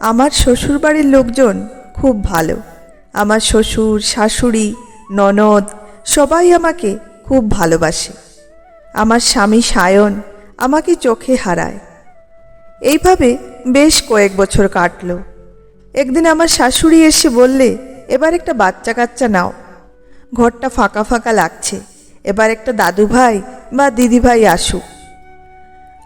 আমার শ্বশুরবাড়ির লোকজন খুব ভালো। আমার শ্বশুর, শাশুড়ি, ননদ সবাই আমাকে খুব ভালোবাসে। আমার স্বামী সায়ন আমাকে চোখে হারায়। এইভাবে বেশ কয়েক বছর কাটলো। একদিন আমার শাশুড়ি এসে বললে, এবার একটা বাচ্চা কাচ্চা নাও। ঘরটা ফাঁকা ফাঁকা লাগছে। এবার একটা দাদু ভাই বা দিদি ভাই আসুক।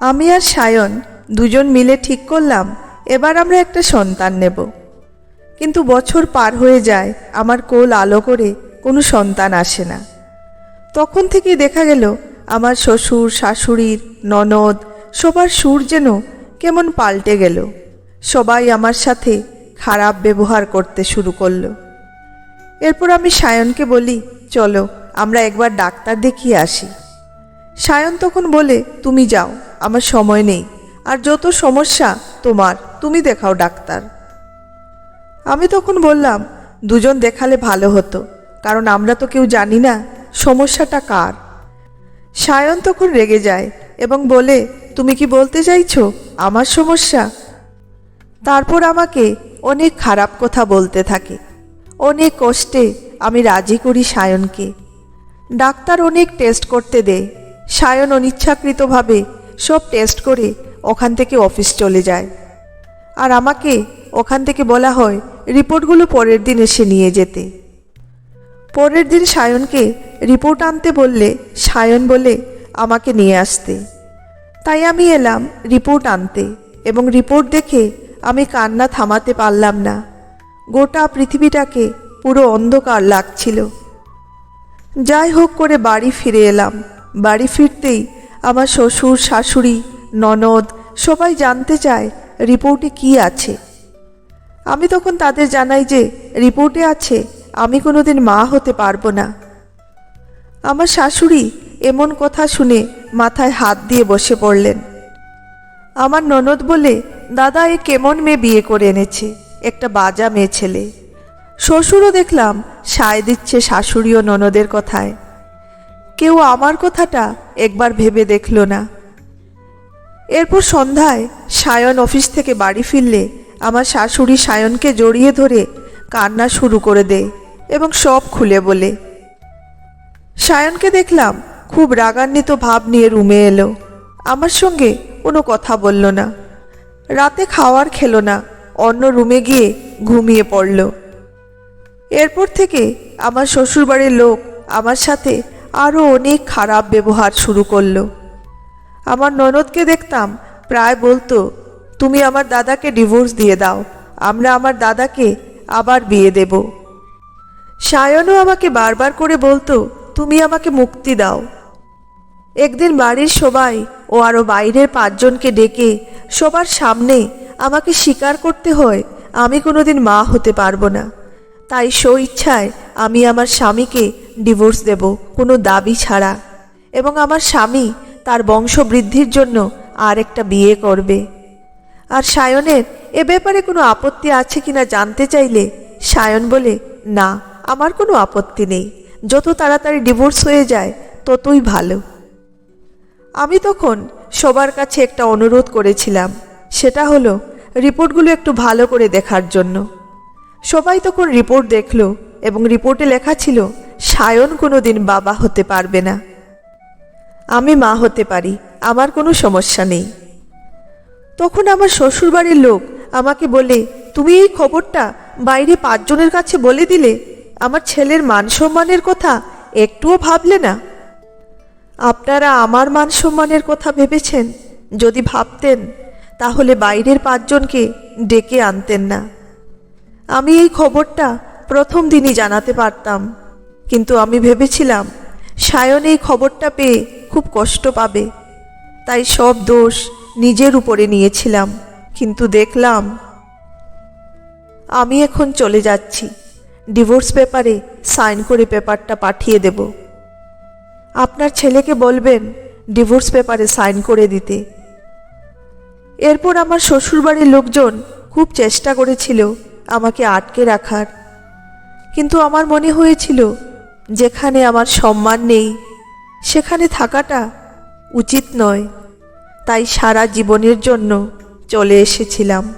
আমি আর সায়ন দুজন মিলে ঠিক করলাম এবার আমরা একটা সন্তান নেব। কিন্তু বছর পার হয়ে যায়, আমার কোল আলো করে কোনো সন্তান আসে না। তখন থেকেই দেখা গেল, আমার শ্বশুর, শাশুড়ির, ননদ, সবার সুর যেন কেমন পাল্টে গেল। সবাই আমার সাথে খারাপ ব্যবহার করতে শুরু করল। এরপর আমি সায়নকে বলি, চলো, আমরা একবার ডাক্তার দেখিয়ে আসি। সায়ন তখন বলে, তুমি যাও, আমার সময় নেই। আর যত সমস্যা তোমার তুমি দেখাও ডাক্তার। আমি তখন বললাম, দুজন দেখালে ভালো হতো, কারণ আমরা তো কেউ জানি না সমস্যাটা কার। সায়ন তখন রেগে যায় এবং বলে, তুমি কি বলতে চাইছো? আমার সমস্যা? তারপর আমাকে অনেক খারাপ কথা বলতে থাকে। অনেক কষ্টে আমি রাজি করি সায়নকে। ডাক্তার অনেক টেস্ট করতে দেয়। সায়ন অনিচ্ছাকৃতভাবে সব টেস্ট করে ওখান থেকে অফিস চলে যায়। আর আমাকে ওখান থেকে বলা হয়, রিপোর্টগুলো পরের দিন এসে নিয়ে যেতে। পরের দিন সায়নকে রিপোর্ট আনতে বললে, সায়ন বলে, আমাকে নিয়ে আসতে। তাই আমি এলাম রিপোর্ট আনতে এবং রিপোর্ট দেখে আমি কান্না থামাতে পারলাম না। গোটা পৃথিবীটাকে পুরো অন্ধকার লাগছিল। যাই হোক করে বাড়ি ফিরে এলাম। বাড়ি ফিরতেই আমার শ্বশুর, শাশুড়ি, ননদ সবাই জানতে চায় রিপোর্টে কি আছে? আমি তখন তাদের জানাই যে, রিপোর্টে আছে, আমি কোনোদিন মা হতে পারব না। আমার শাশুড়ি এমন কথা শুনে মাথায় হাত দিয়ে বসে পড়লেন। আমার ননদ বলে, দাদা, এ কেমন মেয়ে বিয়ে করে এনেছে? একটা বাজা মেয়ে ছেলে। শ্বশুরও দেখলাম সায় দিচ্ছে শাশুড়ি ও ননদের কথায়। কেউ আমার কথাটা একবার ভেবে দেখল না। এরপর সন্ধ্যায় সায়ন অফিস থেকে বাড়ি ফিরলে আমার শাশুড়ি সায়নকে জড়িয়ে ধরে কান্না শুরু করে দেয় এবং সব খুলে বলে। সায়নকে দেখলাম খুব রাগান্বিত ভাব নিয়ে রুমে এলো। আমার সঙ্গে কোনো কথা বলল না। রাতে খাওয়ার খেলো না, অন্য রুমে গিয়ে ঘুমিয়ে পড়ল। এরপর থেকে আমার শ্বশুরবাড়ির লোক আমার সাথে আরও অনেক খারাপ ব্যবহার শুরু করল। আমার ননদকে দেখতাম। প্রায় বলতো, তুমি আমার দাদাকে ডিভোর্স দিয়ে দাও, আমরা আমার দাদাকে আবার বিয়ে দেব। সায়নও আমাকে বারবার করে বলতো, তুমি আমাকে মুক্তি দাও। একদিন বাড়ির সবাই ও আরও বাইরের পাঁচজনকে ডেকে, সবার সামনে আমাকে স্বীকার করতে হয়, আমি কোনোদিন মা হতে পারব না। তাই স্ব ইচ্ছায় আমি আমার স্বামীকে ডিভোর্স দেব, কোনো দাবি ছাড়া। এবং আমার স্বামী তার বংশবৃদ্ধির জন্য আর একটা বিয়ে করবে। আর সায়নের এ ব্যাপারে কোনো আপত্তি আছে কিনা জানতে চাইলে সায়ন বলে, না, আমার কোনো আপত্তি নেই। যত তাড়াতাড়ি ডিভোর্স হয়ে যায়, ততই ভালো। আমি তখন সবার কাছে একটা অনুরোধ করেছিলাম। সেটা হলো, রিপোর্টগুলো একটু ভালো করে দেখার জন্য। সবাই তখন রিপোর্ট দেখল এবং রিপোর্টে লেখা ছিল, সায়ন কোনো দিন বাবা হতে পারবে না। আমি মা হতে পারি, আমার কোনো সমস্যা নেই। তখন আমার শ্বশুরবাড়ির লোক আমাকে বলে, তুমি এই খবরটা বাইরে পাঁচজনের কাছে বলে দিলে? আমার ছেলের মান সম্মানের কথা একটুও ভাবলে না? আপনারা আমার মান সম্মানের কথা ভেবেছেন? যদি ভাবতেন, তাহলে বাইরের পাঁচজনকে ডেকে আনতেন না। আমি এই খবরটা প্রথম দিনই জানাতে পারতাম। কিন্তু আমি ভেবেছিলাম, সায়ন এই খবরটা পেয়ে খুব কষ্ট পাবে। তাই সব দোষ নিজের উপরে নিয়েছিলাম, কিন্তু দেখলাম আমি এখন চলে যাচ্ছি। ডিভোর্স পেপারে সাইন করে পেপারটা পাঠিয়ে দেব। আপনার ছেলেকে বলবেন ডিভোর্স পেপারে সাইন করে দিতে। এরপর আমার শ্বশুরবাড়ির লোকজন খুব চেষ্টা করেছিল আমাকে আটকে রাখার। কিন্তু আমার মনে হয়েছিল, যেখানে আমার সম্মান নেই সেখানে থাকাটা উচিত নয়। তাই সারা জীবনের জন্য চলে এসেছিলাম।